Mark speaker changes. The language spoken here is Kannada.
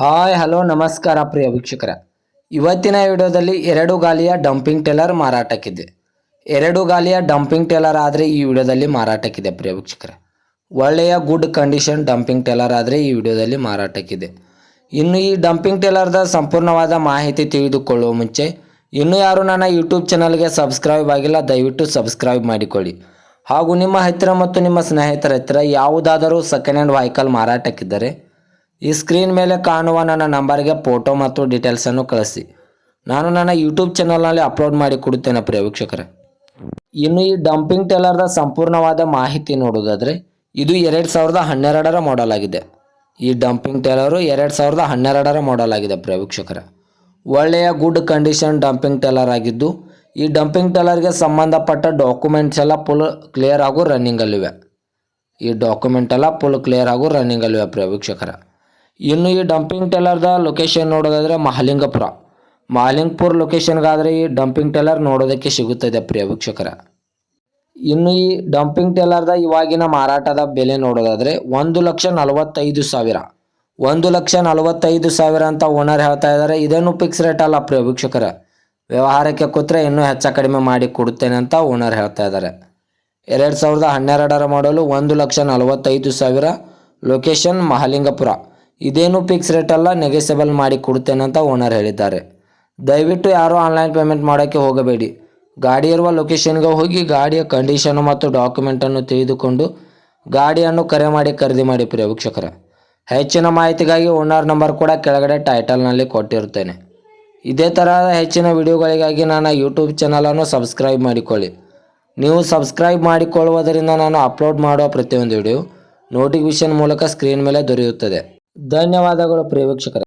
Speaker 1: ಹಾಯ್, ಹಲೋ, ನಮಸ್ಕಾರ ಪ್ರಿಯ ವೀಕ್ಷಕರ. ಇವತ್ತಿನ ವಿಡಿಯೋದಲ್ಲಿ ಎರಡು ಗಾಲಿಯ ಡಂಪಿಂಗ್ ಟೇಲರ್ ಮಾರಾಟಕ್ಕಿದೆ ಎರಡು ಗಾಲಿಯ ಡಂಪಿಂಗ್ ಟೇಲರ್ ಆದರೆ ಈ ವಿಡಿಯೋದಲ್ಲಿ ಮಾರಾಟಕ್ಕಿದೆ ಪ್ರಿಯ ವೀಕ್ಷಕರ. ಒಳ್ಳೆಯ ಗುಡ್ ಕಂಡೀಷನ್ ಡಂಪಿಂಗ್ ಟೇಲರ್ ಆದರೆ ಈ ವಿಡಿಯೋದಲ್ಲಿ ಮಾರಾಟಕ್ಕಿದೆ. ಇನ್ನು ಈ ಡಂಪಿಂಗ್ ಟೇಲರ್ದ ಸಂಪೂರ್ಣವಾದ ಮಾಹಿತಿ ತಿಳಿದುಕೊಳ್ಳುವ ಮುಂಚೆ, ಇನ್ನೂ ಯಾರು ನನ್ನ ಯೂಟ್ಯೂಬ್ ಚಾನಲ್ಗೆ ಸಬ್ಸ್ಕ್ರೈಬ್ ಆಗಿಲ್ಲ, ದಯವಿಟ್ಟು ಸಬ್ಸ್ಕ್ರೈಬ್ ಮಾಡಿಕೊಳ್ಳಿ. ಹಾಗೂ ನಿಮ್ಮ ಹತ್ತಿರ ಮತ್ತು ನಿಮ್ಮ ಸ್ನೇಹಿತರ ಹತ್ತಿರ ಯಾವುದಾದರೂ ಸೆಕೆಂಡ್ ಹ್ಯಾಂಡ್ ವೆಹಿಕಲ್ ಮಾರಾಟಕ್ಕಿದ್ದರೆ ಈ ಸ್ಕ್ರೀನ್ ಮೇಲೆ ಕಾಣುವ ನನ್ನ ನಂಬರ್ಗೆ ಫೋಟೋ ಮತ್ತು ಡೀಟೇಲ್ಸನ್ನು ಕಳಿಸಿ. ನಾನು ನನ್ನ ಯೂಟ್ಯೂಬ್ ಚಾನಲ್ನಲ್ಲಿ ಅಪ್ಲೋಡ್ ಮಾಡಿ ಕೊಡುತ್ತೇನೆ ಪ್ರಿಯ ಇನ್ನು ಈ ಡಂಪಿಂಗ್ ಟೇಲರ್ದ ಸಂಪೂರ್ಣವಾದ ಮಾಹಿತಿ ನೋಡೋದಾದರೆ ಇದು ಎರಡು ಸಾವಿರದ ಹನ್ನೆರಡರ ಮಾಡೆಲ್ ಆಗಿದೆ. ಈ ಡಂಪಿಂಗ್ ಟೇಲರು ಎರಡು ಸಾವಿರದ ಹನ್ನೆರಡರ ಮಾಡೆಲ್ ಆಗಿದೆ ಪ್ರಿಯ ಒಳ್ಳೆಯ ಗುಡ್ ಕಂಡೀಷನ್ ಡಂಪಿಂಗ್ ಟೇಲರ್ ಆಗಿದ್ದು, ಈ ಡಂಪಿಂಗ್ ಟೇಲರ್ಗೆ ಸಂಬಂಧಪಟ್ಟ ಡಾಕ್ಯುಮೆಂಟ್ಸ್ ಎಲ್ಲ ಫುಲ್ ಕ್ಲಿಯರ್ ಹಾಗೂ ರನ್ನಿಂಗಲ್ಲಿವೆ ಈ ಡಾಕ್ಯುಮೆಂಟ್ ಎಲ್ಲ ಫುಲ್ ಕ್ಲಿಯರ್ ಹಾಗೂ ರನ್ನಿಂಗಲ್ಲಿವೆ ಪ್ರಿಯ ವೀಕ್ಷಕರ. ಇನ್ನು ಈ ಡಂಪಿಂಗ್ ಟೆಲ್ಲರ್ದ ಲೊಕೇಶನ್ ನೋಡೋದಾದರೆ ಮಹಾಲಿಂಗಪುರ. ಮಹಾಲಿಂಗಪುರ ಲೊಕೇಶನ್ಗಾದರೆ ಈ ಡಂಪಿಂಗ್ ಟೆಲ್ಲರ್ ನೋಡೋದಕ್ಕೆ ಸಿಗುತ್ತದೆ ಪ್ರಿಯ ವೀಕ್ಷಕರ. ಇನ್ನು ಈ ಡಂಪಿಂಗ್ ಟೇಲರ್ದ ಇವಾಗಿನ ಮಾರಾಟದ ಬೆಲೆ ನೋಡೋದಾದರೆ ಒಂದು ಲಕ್ಷ ನಲವತ್ತೈದು ಸಾವಿರ. ಒಂದು ಲಕ್ಷ ನಲವತ್ತೈದು ಸಾವಿರ ಅಂತ ಓನರ್ ಹೇಳ್ತಾ ಇದ್ದಾರೆ. ಇದೇನು ಫಿಕ್ಸ್ ರೇಟ್ ಅಲ್ಲ ಪ್ರಿಯ ವೀಕ್ಷಕರ. ವ್ಯವಹಾರಕ್ಕೆ ಕೂತ್ರೆ ಇನ್ನೂ ಹೆಚ್ಚು ಕಡಿಮೆ ಮಾಡಿ ಕೊಡುತ್ತೇನೆ ಅಂತ ಓನರ್ ಹೇಳ್ತಾ ಇದ್ದಾರೆ. ಎರಡು ಸಾವಿರದ ಹನ್ನೆರಡರ ಮಾಡಲು ಒಂದು ಲಕ್ಷ ನಲವತ್ತೈದು ಸಾವಿರ. ಲೊಕೇಶನ್ ಮಹಾಲಿಂಗಪುರ. ಇದೇನು ಫಿಕ್ಸ್ ರೇಟ್ ಅಲ್ಲ ನೆಗೆಸಬಲ್ ಮಾಡಿ ಕೊಡ್ತೇನೆ ಅಂತ ಓನರ್ ಹೇಳಿದ್ದಾರೆ. ದಯವಿಟ್ಟು ಯಾರೂ ಆನ್ಲೈನ್ ಪೇಮೆಂಟ್ ಮಾಡೋಕ್ಕೆ ಹೋಗಬೇಡಿ. ಗಾಡಿ ಇರುವ ಲೊಕೇಶನ್ಗೆ ಹೋಗಿ ಗಾಡಿಯ ಕಂಡೀಷನು ಮತ್ತು ಡಾಕ್ಯುಮೆಂಟನ್ನು ತಿಳಿದುಕೊಂಡು ಗಾಡಿಯನ್ನು ಕರೆ ಮಾಡಿ ಖರೀದಿ ಮಾಡಿ ಪ್ರಿಯ ಹೆಚ್ಚಿನ ಮಾಹಿತಿಗಾಗಿ ಓನರ್ ನಂಬರ್ ಕೂಡ ಕೆಳಗಡೆ ಟೈಟಲ್ನಲ್ಲಿ ಕೊಟ್ಟಿರುತ್ತೇನೆ. ಇದೇ ತರಹದ ಹೆಚ್ಚಿನ ವಿಡಿಯೋಗಳಿಗಾಗಿ ನನ್ನ ಯೂಟ್ಯೂಬ್ ಚಾನಲನ್ನು ಸಬ್ಸ್ಕ್ರೈಬ್ ಮಾಡಿಕೊಳ್ಳಿ. ನೀವು ಸಬ್ಸ್ಕ್ರೈಬ್ ಮಾಡಿಕೊಳ್ಳುವುದರಿಂದ ನಾನು ಅಪ್ಲೋಡ್ ಮಾಡುವ ಪ್ರತಿಯೊಂದು ವಿಡಿಯೋ ನೋಟಿಫಿಕೇಶನ್ ಮೂಲಕ ಸ್ಕ್ರೀನ್ ಮೇಲೆ ದೊರೆಯುತ್ತದೆ. ಧನ್ಯವಾದಗಳು ಪ್ರಿಯ